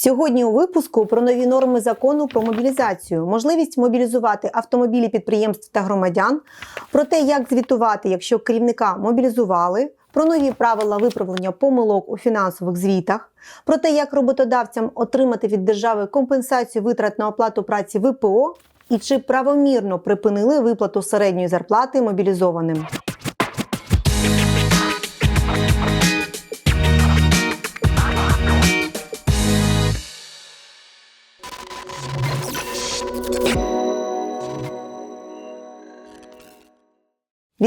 Сьогодні у випуску про нові норми закону про мобілізацію, можливість мобілізувати автомобілі підприємств та громадян, про те, як звітувати, якщо керівника мобілізували, про нові правила виправлення помилок у фінансових звітах, про те, як роботодавцям отримати від держави компенсацію витрат на оплату праці ВПО і чи правомірно припинили виплату середньої зарплати мобілізованим.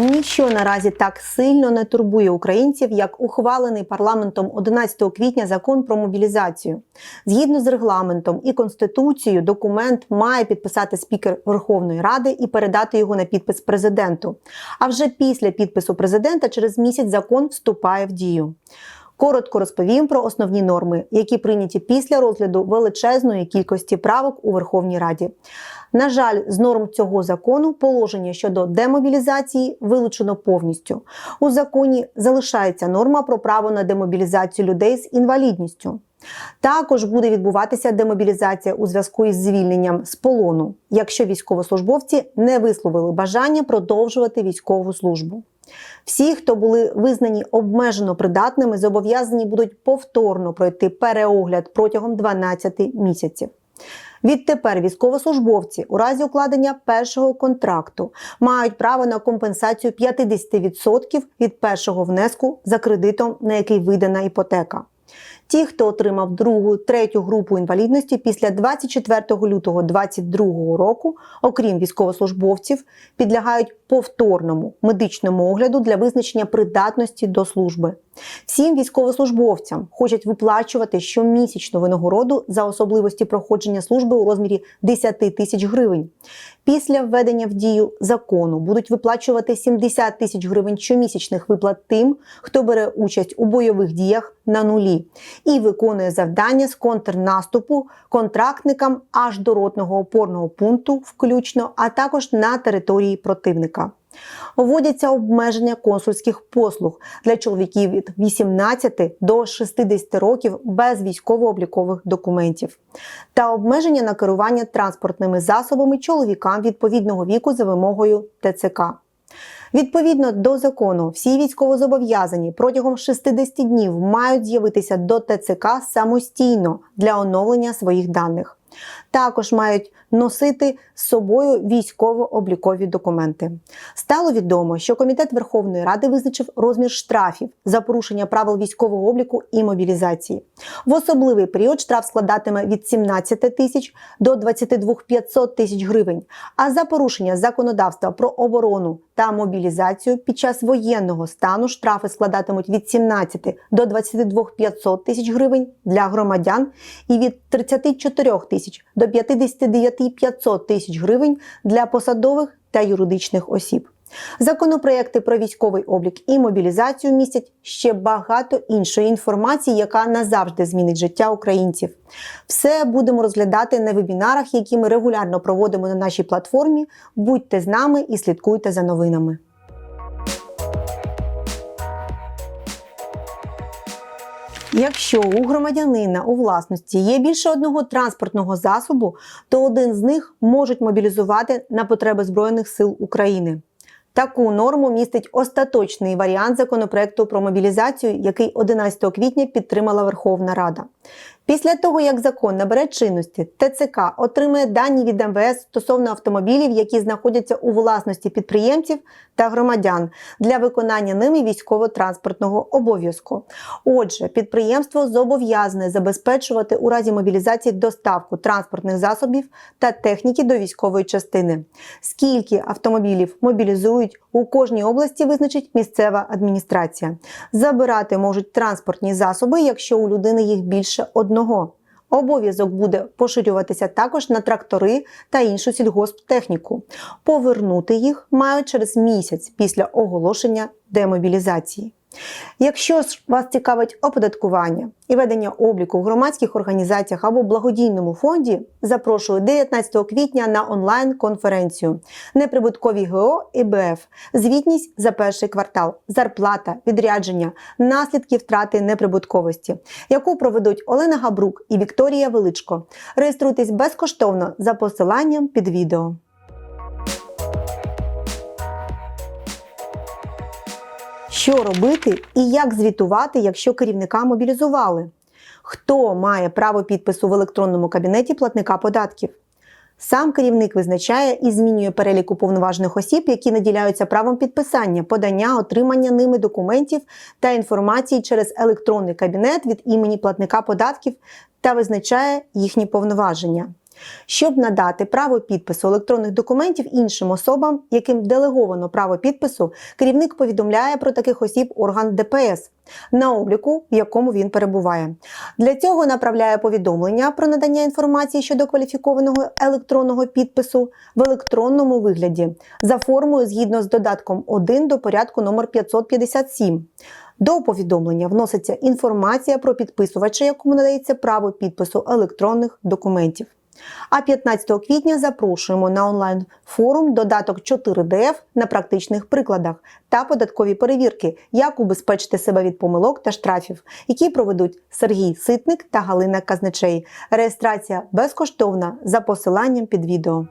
Ніщо наразі так сильно не турбує українців, як ухвалений парламентом 11 квітня закон про мобілізацію. Згідно з регламентом і конституцією, документ має підписати спікер Верховної Ради і передати його на підпис президенту. А вже після підпису президента через місяць закон вступає в дію. Коротко розповім про основні норми, які прийняті після розгляду величезної кількості правок у Верховній Раді. На жаль, з норм цього закону положення щодо демобілізації вилучено повністю. У законі залишається норма про право на демобілізацію людей з інвалідністю. Також буде відбуватися демобілізація у зв'язку із звільненням з полону, якщо військовослужбовці не висловили бажання продовжувати військову службу. Всі, хто були визнані обмежено придатними, зобов'язані будуть повторно пройти переогляд протягом 12 місяців. Відтепер військовослужбовці у разі укладення першого контракту мають право на компенсацію 50% від першого внеску за кредитом, на який видана іпотека. Ті, хто отримав другу, третю групу інвалідності після 24 лютого 2022 року, окрім військовослужбовців, підлягають повторному медичному огляду для визначення придатності до служби. Всім військовослужбовцям хочуть виплачувати щомісячну винагороду за особливості проходження служби у розмірі 10 тисяч гривень. Після введення в дію закону будуть виплачувати 70 тисяч гривень щомісячних виплат тим, хто бере участь у бойових діях на нулі і виконує завдання з контрнаступу контрактникам аж до ротного опорного пункту, включно, а також на території противника. Вводяться обмеження консульських послуг для чоловіків від 18 до 60 років без військово-облікових документів та обмеження на керування транспортними засобами чоловікам відповідного віку за вимогою ТЦК. Відповідно до закону, всі військовозобов'язані протягом 60 днів мають з'явитися до ТЦК самостійно для оновлення своїх даних. Також мають носити з собою військово-облікові документи. Стало відомо, що комітет Верховної Ради визначив розмір штрафів за порушення правил військового обліку і мобілізації. В особливий період штраф складатиме від 17 тисяч до 22 500 тисяч гривень. А за порушення законодавства про оборону та мобілізацію під час воєнного стану штрафи складатимуть від 17 до 22 500 тисяч гривень для громадян і від 34 тисяч до 59 500 тисяч гривень для посадових та юридичних осіб. Законопроекти про військовий облік і мобілізацію містять ще багато іншої інформації, яка назавжди змінить життя українців. Все будемо розглядати на вебінарах, які ми регулярно проводимо на нашій платформі. Будьте з нами і слідкуйте за новинами. Якщо у громадянина у власності є більше одного транспортного засобу, то один з них можуть мобілізувати на потреби Збройних сил України. Таку норму містить остаточний варіант законопроекту про мобілізацію, який 11 квітня підтримала Верховна Рада. Після того, як закон набере чинності, ТЦК отримає дані від МВС стосовно автомобілів, які знаходяться у власності підприємців та громадян для виконання ними військово-транспортного обов'язку. Отже, підприємство зобов'язане забезпечувати у разі мобілізації доставку транспортних засобів та техніки до військової частини. Скільки автомобілів мобілізують у кожній області, визначить місцева адміністрація. Забирати можуть транспортні засоби, якщо у людини їх більше одного. Обов'язок буде поширюватися також на трактори та іншу сільгосптехніку. Повернути їх мають через місяць після оголошення демобілізації. Якщо ж вас цікавить оподаткування і ведення обліку в громадських організаціях або благодійному фонді, запрошую 19 квітня на онлайн-конференцію Неприбуткові ГО і БФ, звітність за перший квартал, зарплата, відрядження, наслідки втрати неприбутковості, яку проведуть Олена Габрук і Вікторія Величко. Реєструйтесь безкоштовно за посиланням під відео. Що робити і як звітувати, якщо керівника мобілізували? Хто має право підпису в електронному кабінеті платника податків? Сам керівник визначає і змінює перелік уповноважених осіб, які наділяються правом підписання, подання, отримання ними документів та інформації через електронний кабінет від імені платника податків та визначає їхні повноваження. Щоб надати право підпису електронних документів іншим особам, яким делеговано право підпису, керівник повідомляє про таких осіб орган ДПС на обліку, в якому він перебуває. Для цього направляє повідомлення про надання інформації щодо кваліфікованого електронного підпису в електронному вигляді за формою згідно з додатком 1 до порядку номер 557. До повідомлення вноситься інформація про підписувача, якому надається право підпису електронних документів. А 15 квітня запрошуємо на онлайн-форум додаток 4DF на практичних прикладах та податкові перевірки, як убезпечити себе від помилок та штрафів, які проведуть Сергій Ситник та Галина Казначей. Реєстрація безкоштовна за посиланням під відео.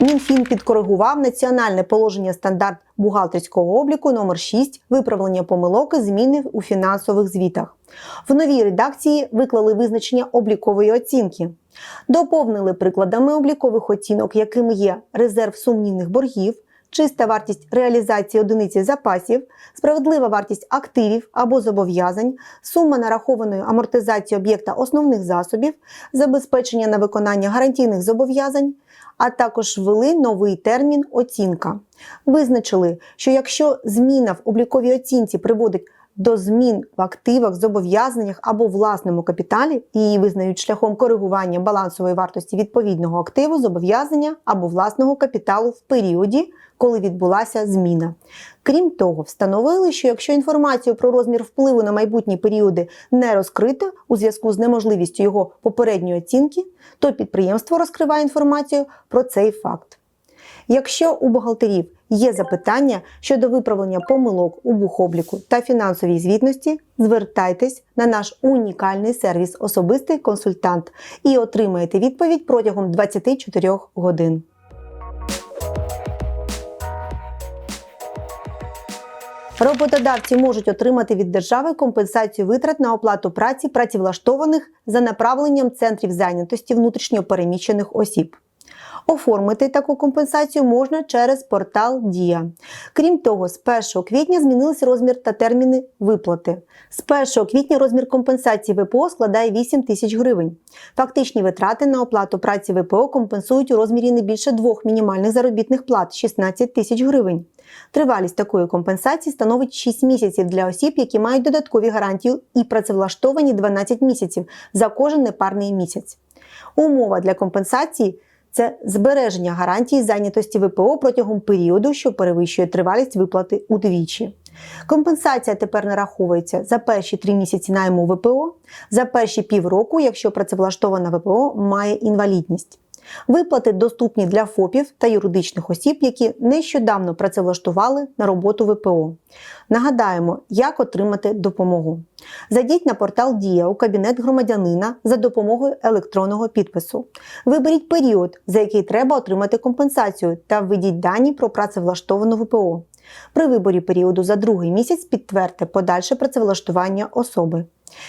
Мінфін підкоригував національне положення стандарт бухгалтерського обліку номер 6 виправлення помилок і зміни у фінансових звітах. В новій редакції виклали визначення облікової оцінки, доповнили прикладами облікових оцінок, якими є резерв сумнівних боргів, чиста вартість реалізації одиниці запасів, справедлива вартість активів або зобов'язань, сума нарахованої амортизації об'єкта основних засобів, забезпечення на виконання гарантійних зобов'язань, а також ввели новий термін оцінка. Визначили, що якщо зміна в обліковій оцінці приводить до змін в активах, зобов'язаннях або власному капіталі і її визнають шляхом коригування балансової вартості відповідного активу, зобов'язання або власного капіталу в періоді, коли відбулася зміна. Крім того, встановили, що якщо інформацію про розмір впливу на майбутні періоди не розкрита у зв'язку з неможливістю його попередньої оцінки, то підприємство розкриває інформацію про цей факт. Якщо у бухгалтерів є запитання щодо виправлення помилок у бухобліку та фінансовій звітності, звертайтесь на наш унікальний сервіс Особистий консультант і отримаєте відповідь протягом 24 годин. Роботодавці можуть отримати від держави компенсацію витрат на оплату праці працевлаштованих за направленням центрів зайнятості внутрішньо переміщених осіб. Оформити таку компенсацію можна через портал Дія. Крім того, з 1 квітня змінилися розмір та терміни виплати. З 1 квітня розмір компенсації ВПО складає 8 тисяч гривень. Фактичні витрати на оплату праці ВПО компенсують у розмірі не більше двох мінімальних заробітних плат 16 тисяч гривень. Тривалість такої компенсації становить 6 місяців для осіб, які мають додаткові гарантії і працевлаштовані 12 місяців за кожен непарний місяць. Умова для компенсації це збереження гарантії зайнятості ВПО протягом періоду, що перевищує тривалість виплати удвічі. Компенсація тепер нараховується за перші три місяці найму ВПО, за перші півроку, якщо працевлаштована ВПО має інвалідність. Виплати доступні для ФОПів та юридичних осіб, які нещодавно працевлаштували на роботу ВПО. Нагадаємо, як отримати допомогу. Зайдіть на портал Дія у кабінет громадянина за допомогою електронного підпису. Виберіть період, за який треба отримати компенсацію, та введіть дані про працевлаштовану ВПО. При виборі періоду за другий місяць підтвердьте подальше працевлаштування особи.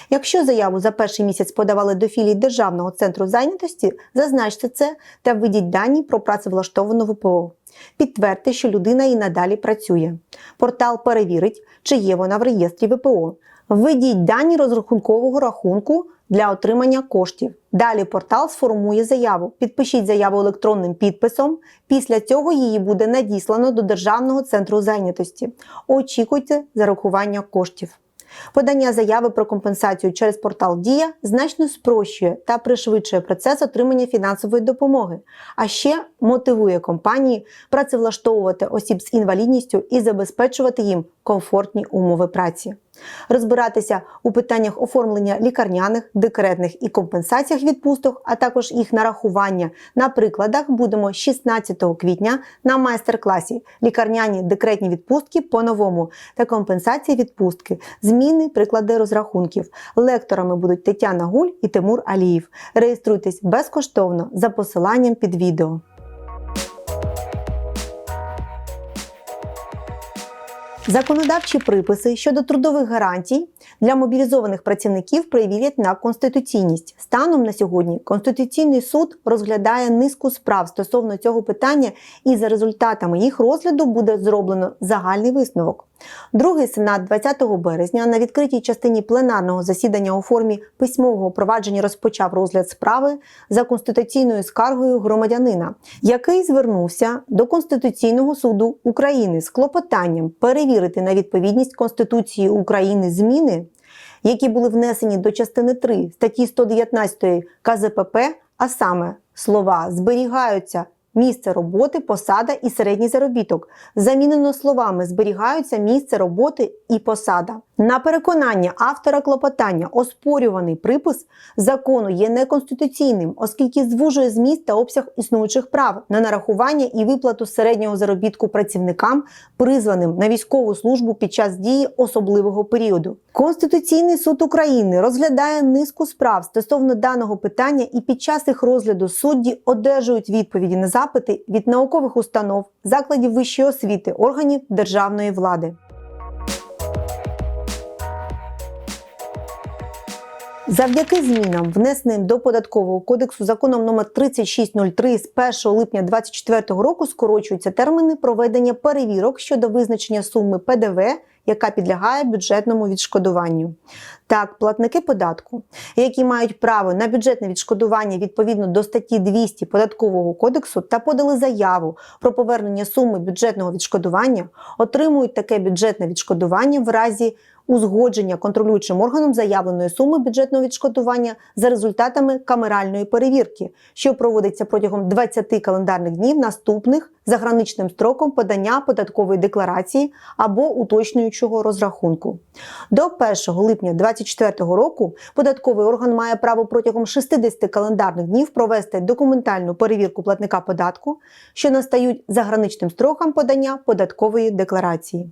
Якщо заяву за перший місяць подавали до філії Державного центру зайнятості, зазначте це та введіть дані про працевлаштовану ВПО. Підтвердьте, що людина і надалі працює. Портал перевірить, чи є вона в реєстрі ВПО. Введіть дані розрахункового рахунку для отримання коштів. Далі портал сформує заяву. Підпишіть заяву електронним підписом. Після цього її буде надіслано до Державного центру зайнятості. Очікуйте зарахування коштів. Подання заяви про компенсацію через портал Дія значно спрощує та пришвидшує процес отримання фінансової допомоги, а ще мотивує компанії працевлаштовувати осіб з інвалідністю і забезпечувати їм комфортні умови праці. Розбиратися у питаннях оформлення лікарняних, декретних і компенсаціях відпусток, а також їх нарахування на прикладах будемо 16 квітня на майстер-класі лікарняні декретні відпустки по-новому та компенсації відпустки, зміни, приклади розрахунків. Лекторами будуть Тетяна Гуль і Тимур Аліїв. Реєструйтесь безкоштовно за посиланням під відео. Законодавчі приписи щодо трудових гарантій для мобілізованих працівників перевірять на конституційність. Станом на сьогодні Конституційний суд розглядає низку справ стосовно цього питання, і за результатами їх розгляду буде зроблено загальний висновок. Другий сенат 20 березня на відкритій частині пленарного засідання у формі письмового провадження розпочав розгляд справи за конституційною скаргою громадянина, який звернувся до Конституційного суду України з клопотанням перевірити на відповідність Конституції України зміни, які були внесені до частини 3 статті 119 КЗПП, а саме слова зберігаються місце роботи, посада і середній заробіток. Замінено словами зберігаються місце роботи і посада. На переконання автора клопотання оспорюваний припис закону є неконституційним, оскільки звужує зміст та обсяг існуючих прав на нарахування і виплату середнього заробітку працівникам, призваним на військову службу під час дії особливого періоду. Конституційний суд України розглядає низку справ стосовно даного питання, і під час їх розгляду судді одержують відповіді на запити від наукових установ, закладів вищої освіти, органів державної влади. Завдяки змінам, внесеним до податкового кодексу законом номер 3603 з 1 липня 2024 року, скорочуються терміни проведення перевірок щодо визначення суми ПДВ, яка підлягає бюджетному відшкодуванню. Так, платники податку, які мають право на бюджетне відшкодування відповідно до статті 200 податкового кодексу та подали заяву про повернення суми бюджетного відшкодування, отримують таке бюджетне відшкодування в разі узгодження контролюючим органом заявленої суми бюджетного відшкодування за результатами камеральної перевірки, що проводиться протягом 20 календарних днів наступних за граничним строком подання податкової декларації або уточнюючого розрахунку. До 1 липня 2024 року податковий орган має право протягом 60 календарних днів провести документальну перевірку платника податку, що настають за граничним строком подання податкової декларації.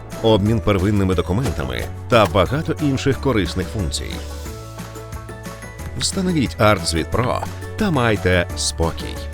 обмін первинними документами та багато інших корисних функцій. Встановіть ArtZvit Pro та майте спокій.